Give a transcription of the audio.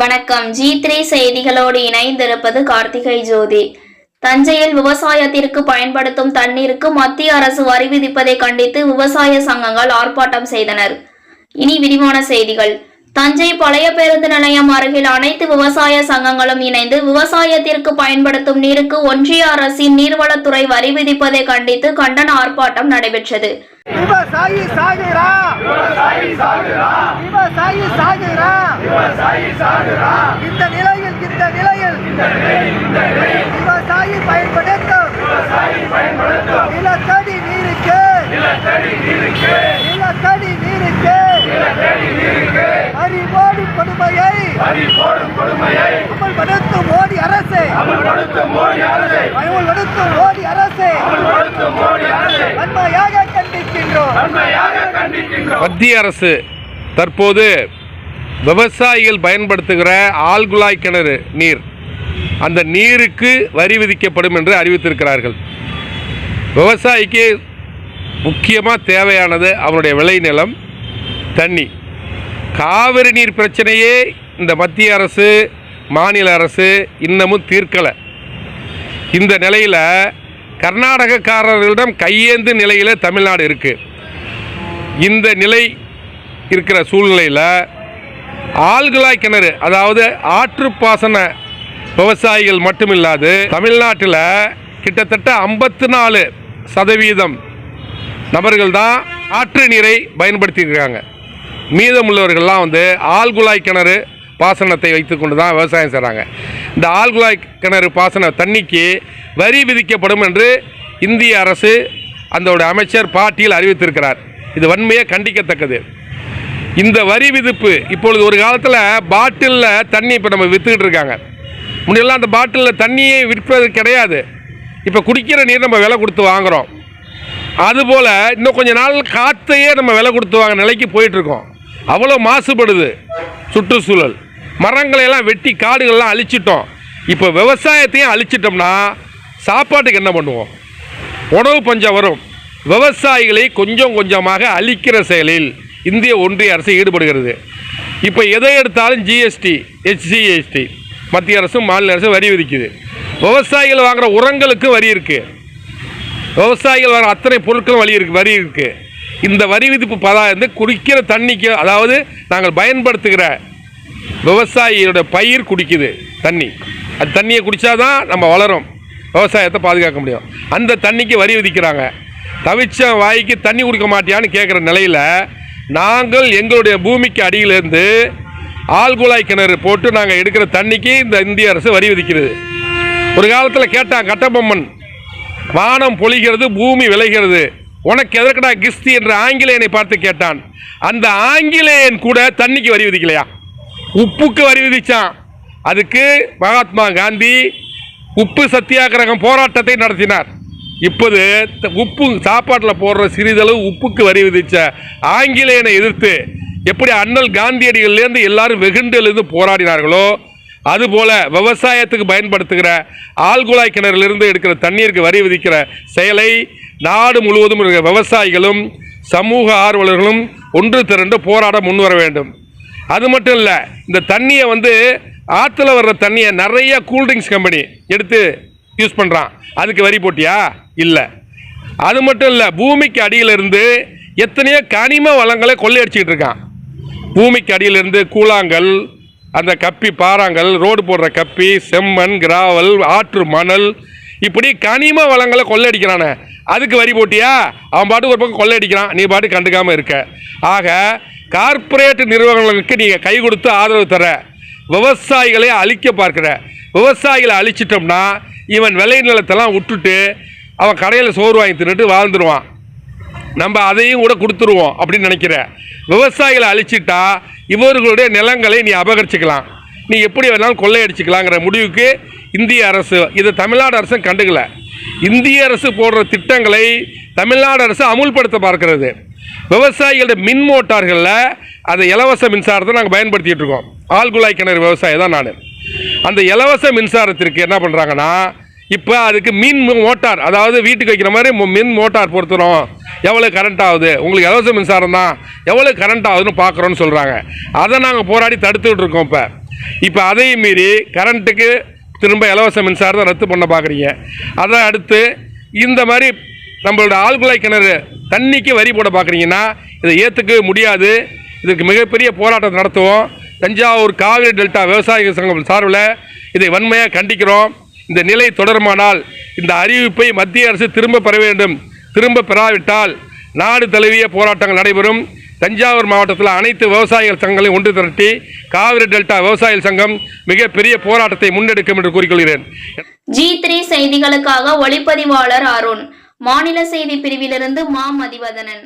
வணக்கம். G three செய்திகளோடு இணைந்திருப்பது கார்த்திகை ஜோதி. தஞ்சையில் விவசாயத்திற்கு பயன்படுத்தும் தண்ணீருக்கு மத்திய அரசு வரி விதிப்பதை கண்டித்து விவசாய சங்கங்கள் ஆர்ப்பாட்டம் செய்தனர். இனி விரிவான செய்திகள். தஞ்சை பழைய பேருந்து நிலையம் அருகில் அனைத்து விவசாய சங்கங்களும் இணைந்து விவசாயத்திற்கு பயன்படுத்தும் நீருக்கு ஒன்றிய அரசின் நீர்வளத்துறை வரி விதிப்பதை கண்டித்து கண்டன ஆர்ப்பாட்டம் நடைபெற்றது. விவசாயி சாகுறா. விவசாயி விவசாயி சாகுறா இந்த நிலையில் இந்த நிலையில் விவசாயி பயன்படுத்தும். நிலத்தடி நீருக்கு. நிலத்தடி நீருக்கு. அறிவோடும் கொடுமையை அமல்படுத்தும் மோடி அரசு. அமல்படுத்தும் மோடி அரசு. வன்மையாக கண்டிக்கின்றோம். மத்திய அரசு தற்போது விவசாயிகள் பயன்படுத்துகிற ஆழ்குழாய் கிணறு நீர். அந்த நீருக்கு வரி விதிக்கப்படும் என்று அறிவித்திருக்கிறார்கள். விவசாயிக்கு முக்கியமாக தேவையானது அவனுடைய விளைநிலம் தண்ணி. காவிரி நீர் பிரச்சனையே இந்த மத்திய அரசு மாநில அரசு இன்னமும் தீர்க்கலை. இந்த நிலையில் கர்நாடகக்காரர்களிடம் கையேந்து நிலையில் தமிழ்நாடு இருக்குது இந்த நிலை இருக்கிற சூழ்நிலையில் ஆழ்குழாய் கிணறு அதாவது ஆற்றுப்பாசன விவசாயிகள் மட்டுமில்லாது தமிழ்நாட்டில் கிட்டத்தட்ட ஐம்பத்து நாலு சதவீதம் நபர்கள் தான் ஆற்று நீரை பயன்படுத்தியிருக்காங்க. மீதமுள்ளவர்கள்லாம் வந்து ஆழ்குழாய் கிணறு பாசனத்தை வைத்துக்கொண்டு தான் விவசாயம் செய்கிறாங்க இந்த ஆழ்குழாய் கிணறு பாசன தண்ணிக்கு வரி விதிக்கப்படும் என்று இந்திய அரசு அதோட அமைச்சர் பாட்டியில் அறிவித்திருக்கிறார். இது வன்மையை கண்டிக்கத்தக்கது. இந்த வரி விதிப்பு இப்பொழுது ஒரு காலத்தில் பாட்டிலில் தண்ணி இப்போ நம்ம விற்றுக்கிட்டு இருக்காங்க. முன்னெல்லாம் அந்த பாட்டிலில் தண்ணியே விற்பது கிடையாது. இப்போ குடிக்கிற நீர் நம்ம விலை கொடுத்து வாங்குகிறோம் அதுபோல் இன்னும் கொஞ்ச நாள் காற்றையே நம்ம விலை கொடுத்து வாங்க நிலைக்கு போயிட்டுருக்கோம். அவ்வளோ மாசுபடுது சுற்றுச்சூழல். மரங்களை எல்லாம் வெட்டி காடுகள்லாம் அழிச்சிட்டோம். இப்போ விவசாயத்தையும் அழிச்சிட்டோம்னா சாப்பாட்டுக்கு என்ன பண்ணுவோம்? உணவு பஞ்சம் வரும். விவசாயிகளை கொஞ்சம் கொஞ்சமாக அழிக்கிற செயலில் இந்திய ஒன்றிய அரசு ஈடுபடுகிறது. இப்போ எதை எடுத்தாலும் ஜிஎஸ்டி ஹெச்சிஎஸ்டி மத்திய அரசும் மாநில அரசும் வரி விதிக்குது. விவசாயிகள் வாங்குகிற உரங்களுக்கும் வரி இருக்குது விவசாயிகள் வர அத்தனை பொருட்களும் வரி இருக்கு வரி இருக்குது இந்த வரி விதிப்பு பதா குடிக்கிற தண்ணிக்கு அதாவது நாங்கள் பயன்படுத்துகிற விவசாயியோட பயிர் குடிக்குது தண்ணி. அது தண்ணியை குடித்தாதான் நம்ம வளரும். விவசாயத்தை பாதுகாக்க முடியும். அந்த தண்ணிக்கு வரி விதிக்கிறாங்க. தவிச்ச வாய்க்கு தண்ணி குடிக்க மாட்டியான்னு கேட்குற நிலையில் நாங்கள் எங்களுடைய பூமிக்கு அடியிலேருந்து ஆழ்குழாய் கிணறு போட்டு நாங்கள் எடுக்கிற தண்ணிக்கு இந்த இந்திய அரசு வரி விதிக்கிறது. ஒரு காலத்தில் கேட்டான் கட்டபொம்மன் வானம் பொழிகிறது பூமி விளைகிறது. உனக்கு எதற்கடா கிஸ்தி? என்ற ஆங்கிலேயனை பார்த்து கேட்டான். அந்த ஆங்கிலேயன் கூட தண்ணிக்கு வரி விதிக்கலையா? உப்புக்கு வரி விதித்தான் அதுக்கு மகாத்மா காந்தி உப்பு சத்தியாகிரகம் போராட்டத்தை நடத்தினார். இப்போது த- உப்பு சாப்பாட்டில் போடுற சிறிதளவு உப்புக்கு வரி விதித்த ஆங்கிலேயனை எதிர்த்து எப்படி அண்ணல் காந்தியடிகள்லேருந்து எல்லாரும் வெகுண்டிலிருந்து போராடினார்களோ அதுபோல விவசாயத்துக்கு பயன்படுத்துகிற ஆழ்குழாய் கிணறிலிருந்து எடுக்கிற தண்ணீருக்கு வரி விதிக்கிற செயலை நாடு முழுவதும் இருக்கிற விவசாயிகளும் சமூக ஆர்வலர்களும் ஒன்று திரண்டு போராட முன்வர வேண்டும். அது மட்டும் இல்லை இந்த தண்ணியை வந்து ஆற்றுல வர்ற தண்ணியை நிறைய கூல்ட்ரிங்க்ஸ் கம்பெனி எடுத்து யூஸ் பண்ணுறான் அதுக்கு வரி போட்டியா? இல்லை. அது மட்டும் இல்லை பூமிக்கு அடியிலிருந்து எத்தனையோ கனிம வளங்களை கொள்ளையடிச்சிக்கிட்டு இருக்கான். பூமிக்கு அடியிலிருந்து கூழாங்கல் அந்த கப்பி பாறாங்கல் ரோடு போடுற கப்பி செம்மண் கிராவல் ஆற்று மணல் இப்படி கனிம வளங்களை கொள்ளையடிக்கிறானே. அதுக்கு வரி போட்டியா? அவன் பாட்டுக்கு ஒரு பக்கம் கொள்ளையடிக்கிறான். நீ பாட்டு கண்டுக்காமல் இருக்க. ஆக கார்ப்பரேட் நிறுவனங்களுக்கு நீங்கள் கை கொடுத்து ஆதரவு தர விவசாயிகளை அழிக்க பார்க்குற. விவசாயிகளை அழிச்சிட்டோம்னா இவன் விளை நிலத்தெல்லாம் விட்டுட்டு அவன் கடையில் சோறு வாங்கி தின்னுட்டு வாழ்ந்துருவான். நம்ம அதையும் கூட கொடுத்துருவோம் அப்படின்னு நினைக்கிற. விவசாயிகளை அழிச்சிட்டா இவர்களுடைய நிலங்களை நீ அபகரிச்சுக்கலாம். நீ எப்படி வேணாலும் கொள்ளையடிச்சிக்கலாங்கிற முடிவுக்கு இந்திய அரசு இதை தமிழ்நாடு அரசும் கண்டுக்கல. இந்திய அரசு போடுற திட்டங்களை தமிழ்நாடு அரசு அமுல்படுத்த பார்க்கிறது. விவசாயிகளோட மின் மோட்டார்களில் அதை இலவச மின்சாரத்தை நாங்கள் பயன்படுத்திகிட்டு இருக்கோம். ஆழ்குழாய் கிணறு விவசாயி தான் நான். அந்த இலவச மின்சாரத்திற்கு என்ன பண்ணுறாங்கன்னா இப்போ அதுக்கு மின் மோட்டார் அதாவது வீட்டுக்கு வைக்கிற மாதிரி மின் மோட்டார் பொறுத்துறோம் எவ்வளோ கரண்ட் ஆகுது? உங்களுக்கு இலவச மின்சாரம் தான் எவ்வளோ கரண்ட் ஆகுதுன்னு பார்க்குறோன்னு சொல்கிறாங்க அதை நாங்கள் போராடி தடுத்துக்கிட்டு இருக்கோம் இப்போ. இப்போ அதையும் மீறி கரண்ட்டுக்கு திரும்ப இலவச மின்சாரத்தை ரத்து பண்ண பார்க்குறீங்க அதை அடுத்து இந்த மாதிரி நம்மளோட ஆழ்குழாய் கிணறு தண்ணிக்கு வரி போட பார்க்குறீங்கன்னா இதை ஏற்றுக்கவே முடியாது. இதுக்கு மிகப்பெரிய போராட்டத்தை நடத்துவோம். தஞ்சாவூர் காவிரி டெல்டா விவசாயிகள் சங்கம் சார்பில் இதை வன்மையாக கண்டிக்கிறோம். இந்த நிலை தொடருமானால் இந்த அறிவிப்பை மத்திய அரசு திரும்ப பெற வேண்டும். திரும்ப பெறாவிட்டால் நாடு தழுவிய போராட்டங்கள் நடைபெறும். தஞ்சாவூர் மாவட்டத்தில் அனைத்து விவசாயிகள் சங்கங்களையும் ஒன்று திரட்டி காவிரி டெல்டா விவசாயிகள் சங்கம் மிகப்பெரிய போராட்டத்தை முன்னெடுக்கும் என்று கூறிக்கொள்கிறேன். ஜி த்ரீ செய்திகளுக்காக ஒளிப்பதிவாளர் அருண். மாநில செய்தி பிரிவிலிருந்து மா மதிவதனன்.